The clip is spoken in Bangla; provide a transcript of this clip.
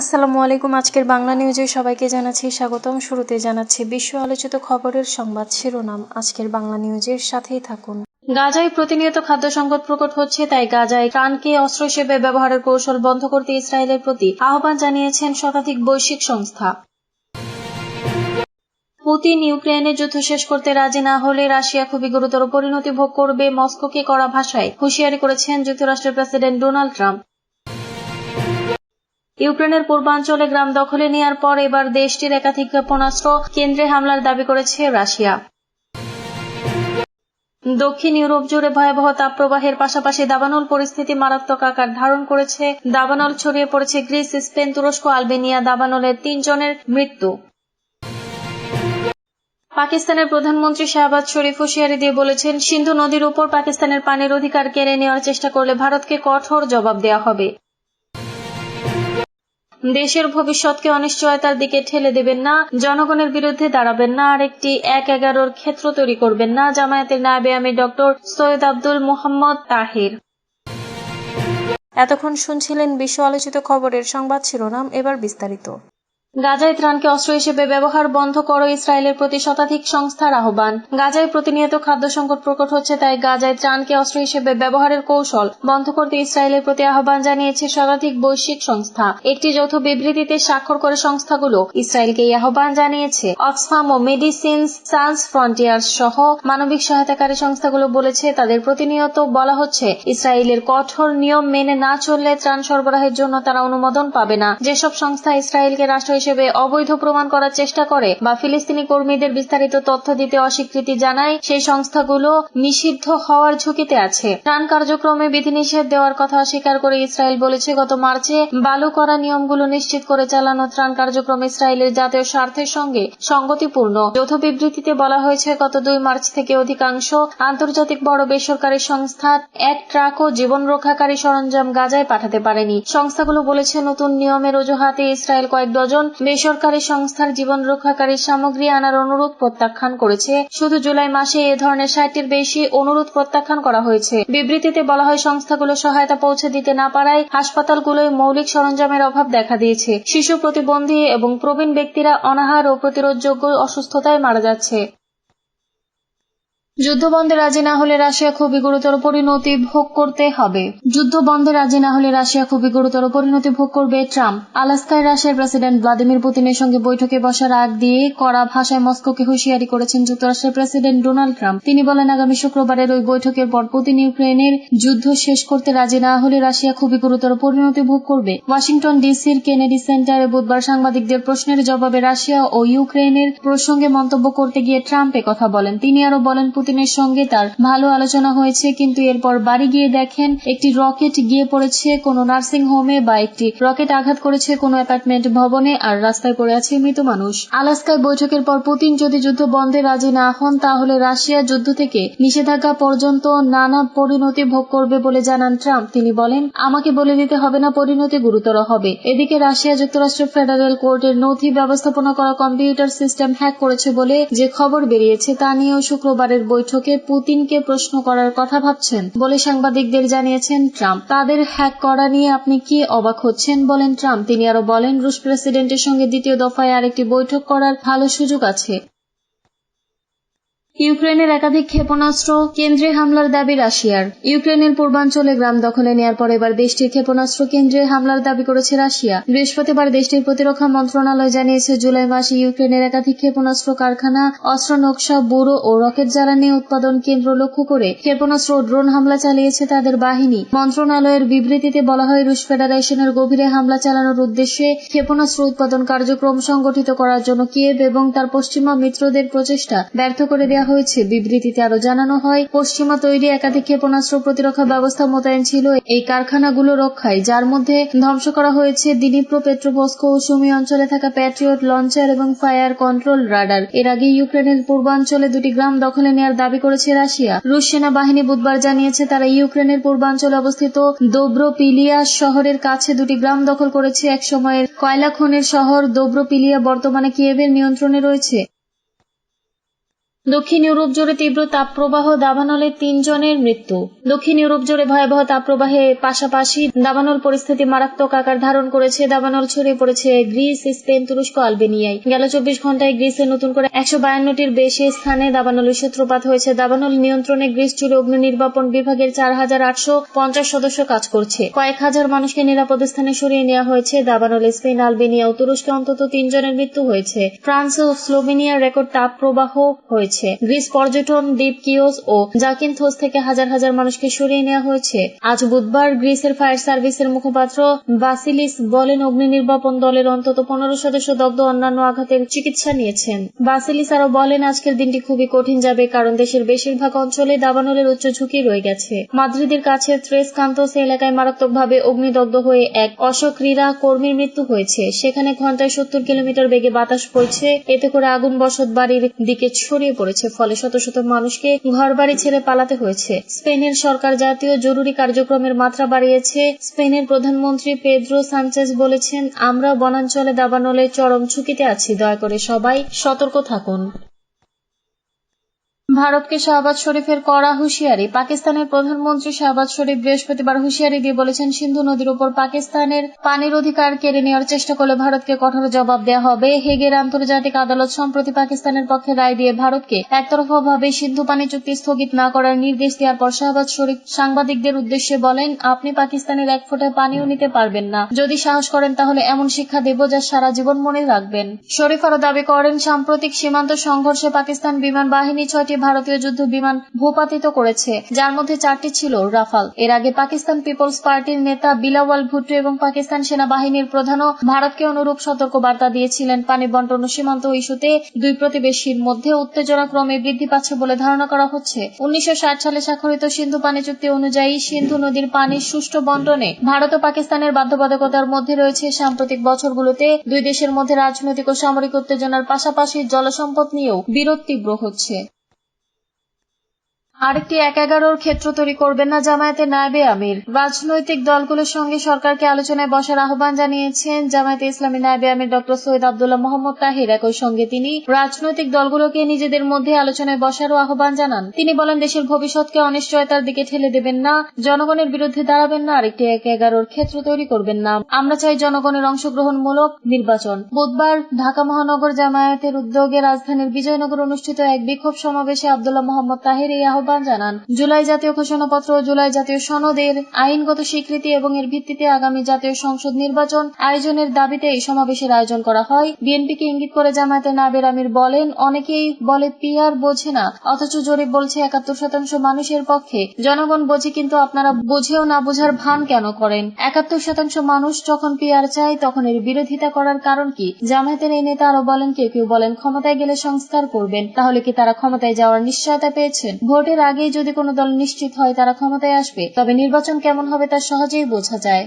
আসসালামু আলাইকুম, আজকের বাংলা নিউজে সবাইকে জানাচ্ছি স্বাগতম। শুরুতে জানাচ্ছি বিশ্ব আলোচিত খবরের সংবাদ শিরোনাম। আজকের বাংলা নিউজের সাথেই থাকুন। গাজায় প্রতিনিয়ত খাদ্য সংকট প্রকট হচ্ছে, তাই গাজায় ত্রাণকে অস্ত্র হিসেবে ব্যবহারের কৌশল বন্ধ করতে ইসরায়েলের প্রতি আহ্বান জানিয়েছেন শতাধিক বৈশ্বিক সংস্থা। পুতিন ইউক্রেনের যুদ্ধ শেষ করতে রাজি না হলে রাশিয়া খুবই গুরুতর পরিণতি ভোগ করবে মস্কোকে করা ভাষায়। হুঁশিয়ারি করেছেন যুক্তরাষ্ট্রের প্রেসিডেন্ট ডোনাল্ড ট্রাম্প। ইউক্রেনের পূর্বাঞ্চলে গ্রাম দখলে নেওয়ার পর এবার দেশটির একাধিক ক্ষেপণাস্ত্র কেন্দ্রে হামলার দাবি করেছে রাশিয়া। দক্ষিণ ইউরোপ জুড়ে ভয়াবহ তাপপ্রবাহের পাশাপাশি দাবানল পরিস্থিতি মারাত্মক আকার ধারণ করেছে। দাবানল ছড়িয়ে পড়েছে গ্রিস, স্পেন, তুরস্ক, আলবেনিয়া। দাবানলের তিনজনের মৃত্যু। পাকিস্তানের প্রধানমন্ত্রী শাহবাজ শরীফ হুঁশিয়ারি দিয়ে বলেছেন, সিন্ধু নদীর উপর পাকিস্তানের পানির অধিকার কেড়ে নেওয়ার চেষ্টা করলে ভারতকে কঠোর জবাব দেওয়া হবে। দেশের ভবিষ্যৎকে অনিশ্চয়তার দিকে ঠেলে দেবেন না, জনগণের বিরুদ্ধে দাঁড়াবেন না, আর একটি এক এগারোর ক্ষেত্র তৈরি করবেন না, জামায়াতের নায়বে আমি ডক্টর সৈয়দ আব্দুল মোহাম্মদ তাহির। এতক্ষণ শুনছিলেন বিশ্ব আলোচিত খবরের সংবাদ শিরোনাম, এবার বিস্তারিত। গাজায় ত্রাণকে অস্ত্র হিসেবে ব্যবহার বন্ধ করো ইসরায়েলের প্রতি শতাধিক সংস্থার আহ্বান। গাজায় প্রতিনিয়ত খাদ্য সংকট প্রকট হচ্ছে, তাই গাজায় ত্রাণকে অস্ত্র হিসেবে ব্যবহারের কৌশল বন্ধ করতে ইসরায়েলের প্রতি আহ্বান জানিয়েছে শতাধিক বৈশ্বিক সংস্থা। একটি যৌথ বিবৃতিতে স্বাক্ষর করে সংস্থাগুলো ইসরায়েলকে এই আহ্বান জানিয়েছে। অক্সফাম ও মেডিসিনস সায়েন্স ফ্রন্টিয়ার্স সহ মানবিক সহায়তাকারী সংস্থাগুলো বলেছে, তাদের প্রতিনিয়ত বলা হচ্ছে, ইসরায়েলের কঠোর নিয়ম মেনে না চললে ত্রাণ সরবরাহের জন্য তারা অনুমোদন পাবে না। যেসব সংস্থা ইসরায়েলকে রাষ্ট্র হিসেবে অবৈধ প্রমাণ করার চেষ্টা করে বা ফিলিস্তিনি কর্মীদের বিস্তারিত তথ্য দিতে অস্বীকৃতি জানায় সেই সংস্থাগুলো নিষিদ্ধ হওয়ার ঝুঁকিতে আছে। ত্রাণ কার্যক্রমে বিধিনিষেধ দেওয়ার কথা অস্বীকার করে ইসরায়েল বলেছে, গত মার্চে বালু করা নিয়মগুলো নিশ্চিত করে চালানো ত্রাণ কার্যক্রম ইসরায়েলের জাতীয় স্বার্থের সঙ্গে সঙ্গতিপূর্ণ। যৌথ বিবৃতিতে বলা হয়েছে, গত দুই মার্চ থেকে অধিকাংশ আন্তর্জাতিক বড় বেসরকারি সংস্থা এক ট্রাক ও জীবন রক্ষাকারী সরঞ্জাম গাজায় পাঠাতে পারেনি। সংস্থাগুলো বলেছে, নতুন নিয়মের অজুহাতে ইসরায়েল কয়েক ডজন বেসরকারি সংস্থার জীবন রক্ষাকারী সামগ্রী আনার অনুরোধ প্রত্যাখ্যান করেছে। শুধু জুলাই মাসে এ ধরনের ষাটটির বেশি অনুরোধ প্রত্যাখ্যান করা হয়েছে। বিবৃতিতে বলা হয়, সংস্থাগুলো সহায়তা পৌঁছে দিতে না পারায় হাসপাতালগুলোয় মৌলিক সরঞ্জামের অভাব দেখা দিয়েছে। শিশু প্রতিবন্ধী এবং প্রবীণ ব্যক্তিরা অনাহার ও প্রতিরোধযোগ্য অসুস্থতায় মারা যাচ্ছে। যুদ্ধ বন্ধে রাজি না হলে রাশিয়া খুবই গুরুতর পরিণতি ভোগ করতে হবে। যুদ্ধ বন্ধে রাজি না হলে রাশিয়া খুবই গুরুতর পরিণতি ভোগ করবে ট্রাম্প। আলাস্কায় রাশিয়ার প্রেসিডেন্ট ভ্লাদিমির পুতিনের সঙ্গে বৈঠকে বসার আগ দিয়ে কড়া ভাষায় মস্কোকে হুঁশিয়ারি করেছেন যুক্তরাষ্ট্রের প্রেসিডেন্ট ডোনাল্ড ট্রাম্প। তিনি বলেন, আগামী শুক্রবারের ওই বৈঠকের পর পুতিন ইউক্রেনের যুদ্ধ শেষ করতে রাজি না হলে রাশিয়া খুবই গুরুতর পরিণতি ভোগ করবে। ওয়াশিংটন ডিসির কেনেডি সেন্টারে বুধবার সাংবাদিকদের প্রশ্নের জবাবে রাশিয়া ও ইউক্রেনের প্রসঙ্গে মন্তব্য করতে গিয়ে ট্রাম্প কথা বলেন। তিনি আরও বলেন পুতিনের সঙ্গে তার ভালো আলোচনা হয়েছে, কিন্তু এরপর বাড়ি গিয়ে দেখেন একটি রকেট গিয়ে পড়েছে কোনো নার্সিং হোমে বা একটি রকেট আঘাত করেছে কোনো অ্যাপার্টমেন্ট ভবনে আর রাস্তায় পড়ে আছে মৃত মানুষ। আলাস্কায় বৈঠকের পর পুতিন যদি যুদ্ধ বন্ধে রাজি না হন, তাহলে রাশিয়া যুদ্ধ থেকে নিষেধাজ্ঞা পর্যন্ত নানা পরিণতি ভোগ করবে বলে জানান ট্রাম্প। তিনি বলেন, আমাকে বলে দিতে হবে না, পরিণতি গুরুতর হবে। এদিকে রাশিয়া যুক্তরাষ্ট্র ফেডারেল কোর্টের নথি ব্যবস্থাপনা করা কম্পিউটার সিস্টেম হ্যাক করেছে বলে যে খবর বেরিয়েছে, তা নিয়েও শুক্রবারের বৈঠকে পুতিনকে প্রশ্ন করার কথা ভাবছেন বলে সাংবাদিকদের জানিয়েছেন ট্রাম্প। তাদের হ্যাক করা নিয়ে আপনি কি অবাক হচ্ছেন বলেন ট্রাম্প। তিনি আরও বলেন, রুশ প্রেসিডেন্টের সঙ্গে দ্বিতীয় দফায় আরেকটি বৈঠক করার ভালো সুযোগ আছে। ইউক্রেনের একাধিক ক্ষেপণাস্ত্র কেন্দ্রে হামলার দাবি রাশিয়ার। ইউক্রেনের পূর্বাঞ্চলে গ্রাম দখলে নেয়ার পর এবার দেশটির ক্ষেপণাস্ত্র কেন্দ্রে হামলার দাবি করেছে রাশিয়া। বৃহস্পতিবার দেশটির প্রতিরক্ষা মন্ত্রণালয় জানিয়েছে, জুলাই মাসে ইউক্রেনের একাধিক ক্ষেপণাস্ত্র কারখানা, অস্ত্র নকশা ব্যুরো ও রকেট জ্বালানি উৎপাদন কেন্দ্র লক্ষ্য করে ক্ষেপণাস্ত্র ও ড্রোন হামলা চালিয়েছে তাদের বাহিনী। মন্ত্রণালয়ের বিবৃতিতে বলা হয়, রুশ ফেডারেশনের গভীরে হামলা চালানোর উদ্দেশ্যে ক্ষেপণাস্ত্র উৎপাদন কার্যক্রম সংগঠিত করার জন্য কিয়েভ এবং তার পশ্চিমা মিত্রদের প্রচেষ্টা ব্যর্থ করে দেওয়া হয়েছে। বিবৃতিতে আরও জানানো হয়, পশ্চিমা তৈরি একাধিক ক্ষেপণাস্ত্র প্রতিরক্ষা ব্যবস্থা মোতায়েন ছিল এই কারখানাগুলো রক্ষায়, যার মধ্যে ধ্বংস করা হয়েছে দিনিপ্রো পেট্রোপস্কো ও সুমি অঞ্চলে থাকা প্যাট্রিয়ট, লঞ্চার এবং ফায়ার কন্ট্রোল রাডার। এর আগে ইউক্রেনের পূর্বাঞ্চলে দুটি গ্রাম দখলে নেওয়ার দাবি করেছে রাশিয়া। রুশ সেনাবাহিনী বুধবার জানিয়েছে, তারা ইউক্রেনের পূর্বাঞ্চলে অবস্থিত দোব্রোপিলিয়া শহরের কাছে দুটি গ্রাম দখল করেছে। এক সময়ের কয়লা খনির শহর দোব্রোপিলিয়া বর্তমানে কিয়েভের নিয়ন্ত্রণে রয়েছে। দক্ষিণ ইউরোপ জুড়ে তীব্র তাপপ্রবাহ দাবানলে তিনজনের মৃত্যু। দক্ষিণ ইউরোপ জুড়ে ভয়াবহ তাপপ্রবাহে পাশাপাশি দাবানল পরিস্থিতি মারাত্মক আকার ধারণ করেছে। দাবানল ছড়িয়ে পড়েছে গ্রিস, স্পেন, তুরস্ক, আলবেনিয়ায়। গেল চব্বিশ ঘন্টায় গ্রিসে নতুন করে একশো বায়ান্নটির বেশি স্থানে দাবানলের সূত্রপাত হয়েছে। দাবানল নিয়ন্ত্রণে গ্রিস জুড়ে অগ্নি নির্বাপন বিভাগের চার হাজার আটশো পঞ্চাশ সদস্য কাজ করছে। কয়েক হাজার মানুষকে নিরাপদ স্থানে সরিয়ে নেওয়া হয়েছে। দাবানল, স্পেন, আলবেনিয়া ও তুরস্কে অন্তত তিনজনের মৃত্যু হয়েছে। ফ্রান্স ও স্লোভেনিয়ার রেকর্ড তাপ প্রবাহ হয়েছে। গ্রিস পর্যটন দ্বীপ কিওস ও জাকিনথোস থেকে হাজার হাজার মানুষকে সরিয়ে নেওয়া হয়েছে। আজ বুধবার গ্রিসের ফায়ার সার্ভিসের মুখপাত্র বাসিলিস বলেন, অগ্নি নির্বাপন দলের অন্তত পনেরো সদস্য দগ্ধ অন্যান্য আঘাতের চিকিৎসা নিয়েছেন। বাসিলিস আরও বলেন, আজকের দিনটি খুবই কঠিন যাবে, কারণ দেশের বেশিরভাগ অঞ্চলে দাবানলের উচ্চ ঝুঁকি রয়ে গেছে। মাদ্রিদের কাছে ত্রেস কান্তোস এলাকায় মারাত্মকভাবে অগ্নিদগ্ধ হয়ে এক অশক্রীড়া কর্মীর মৃত্যু হয়েছে। সেখানে ঘন্টায় সত্তর কিলোমিটার বেগে বাতাস পড়ছে এতে করে আগুন বসত বাড়ির দিকে ছড়িয়ে পড়েছে। ফলে শত শত মানুষকে ঘর বাড়ি ছেড়ে পালাতে হয়েছে। স্পেনের সরকার জাতীয় জরুরি কার্যক্রমের মাত্রা বাড়িয়েছে। স্পেনের প্রধানমন্ত্রী পেদ্রো সানচেজ বলেছেন আমরা বনাঞ্চলে দাবানলে চরম ঝুঁকিতে আছি, দয়া করে সবাই সতর্ক থাকুন। ভারতকে শাহবাজ শরীফের কড়া হুঁশিয়ারি। পাকিস্তানের প্রধানমন্ত্রী শাহবাজ শরীফ বৃহস্পতিবার হুঁশিয়ারি দিয়ে বলেছেন, সিন্ধু নদীর উপর পাকিস্তানের পানির অধিকার কেড়ে নেওয়ার চেষ্টা করলে ভারতকে কঠোর জবাব দেওয়া হবে। হেগের আন্তর্জাতিক আদালত সম্প্রতি পাকিস্তানের পক্ষে রায় দিয়ে ভারতকে একতরফাভাবে সিন্ধু পানি চুক্তি স্থগিত না করার নির্দেশ দেওয়ার পর শাহবাজ শরীফ সাংবাদিকদের উদ্দেশ্যে বলেন, আপনি পাকিস্তানের এক ফোঁটা পানিও নিতে পারবেন না। যদি সাহস করেন, তাহলে এমন শিক্ষা দেব যা সারা জীবন মনে রাখবেন। শরীফ আরও দাবি করেন, সাম্প্রতিক সীমান্ত সংঘর্ষে পাকিস্তান বিমান বাহিনী ছয়টি ভারতীয় যুদ্ধ বিমান ভূপাতিত করেছে, যার মধ্যে চারটি ছিল রাফাল। এর আগে পাকিস্তান পিপলস পার্টির নেতা বিলাওয়াল ভুট্টো এবং পাকিস্তান সেনাবাহিনীর প্রধানও ভারতকে অনুরূপ সতর্ক বার্তা দিয়েছিলেন। পানি বন্টন ও সীমান্ত ইস্যুতে দুই প্রতিবেশীর মধ্যে উত্তেজনা ক্রমে বৃদ্ধি পাচ্ছে বলে ধারণা করা হচ্ছে। উনিশশো ষাট সালে স্বাক্ষরিত সিন্ধু পানি চুক্তি অনুযায়ী সিন্ধু নদীর পানির সুষ্ঠু বন্টনে ভারত ও পাকিস্তানের বাধ্যবাধকতার মধ্যে রয়েছে সাম্প্রতিক বছরগুলোতে। দুই দেশের মধ্যে রাজনৈতিক ও সামরিক উত্তেজনার পাশাপাশি জলসম্পদ নিয়েও বিরোধ তীব্র হচ্ছে। আরেকটি এক এগারোর ক্ষেত্র তৈরি করবেন না জামায়াতে নায়েবে আমির। রাজনৈতিক দলগুলোর সঙ্গে সরকারকে আলোচনায় বসার আহ্বান জানিয়েছেন জামায়াতে ইসলামী নায়েবে আমির ডক্টর সৈয়দ আবদুল্লাহ মোহাম্মদ তাহির। একই সঙ্গে তিনি রাজনৈতিক দলগুলোকে নিজেদের মধ্যে আলোচনায় বসারও আহ্বান জানান। তিনি বলেন, দেশের ভবিষ্যৎকে অনিশ্চয়তার দিকে ঠেলে দেবেন না, জনগণের বিরুদ্ধে দাঁড়াবেন না, আরেকটি এক এগারোর ক্ষেত্র তৈরি করবেন না। আমরা চাই জনগণের অংশগ্রহণমূলক নির্বাচন। বুধবার ঢাকা মহানগর জামায়াতের উদ্যোগে রাজধানীর বিজয়নগর অনুষ্ঠিত এক বিক্ষোভ সমাবেশে আবদুল্লাহ মোহাম্মদ তাহির এই আহ্বান আহ্বান জানান। জুলাই জাতীয় ঘোষণাপত্র জুলাই জাতীয় সনদের আইনগত স্বীকৃতি এবং এর ভিত্তিতে আগামী জাতীয় সংসদ নির্বাচন আয়োজনের দাবিতে এই সমাবেশের আয়োজন করা হয়। বিএনপিকে ইঙ্গিত করে জামায়াতে নাবের আমির বলেন, অনেকেই বলে পিয়ার বোঝে না, অথচ জরিপ বলছে একাত্তর শতাংশ মানুষের পক্ষে। জনগণ বোঝে, কিন্তু আপনারা বুঝেও না বোঝার ভান কেন করেন? একাত্তর শতাংশ মানুষ যখন পিয়ার চায়, তখন এর বিরোধিতা করার কারণ কি? জামায়াতের এই নেতা আরও বলেন, কেউ কেউ বলেন, ক্ষমতায় গেলে সংস্কার করবেন। তাহলে কি তারা ক্ষমতায় যাওয়ার নিশ্চয়তা পেয়েছেন? ভোটের আগেই যদি কোনো দল নিশ্চিত হয় তারা ক্ষমতায় আসবে, তবে নির্বাচন কেমন হবে তা সহজেই বোঝা যায়।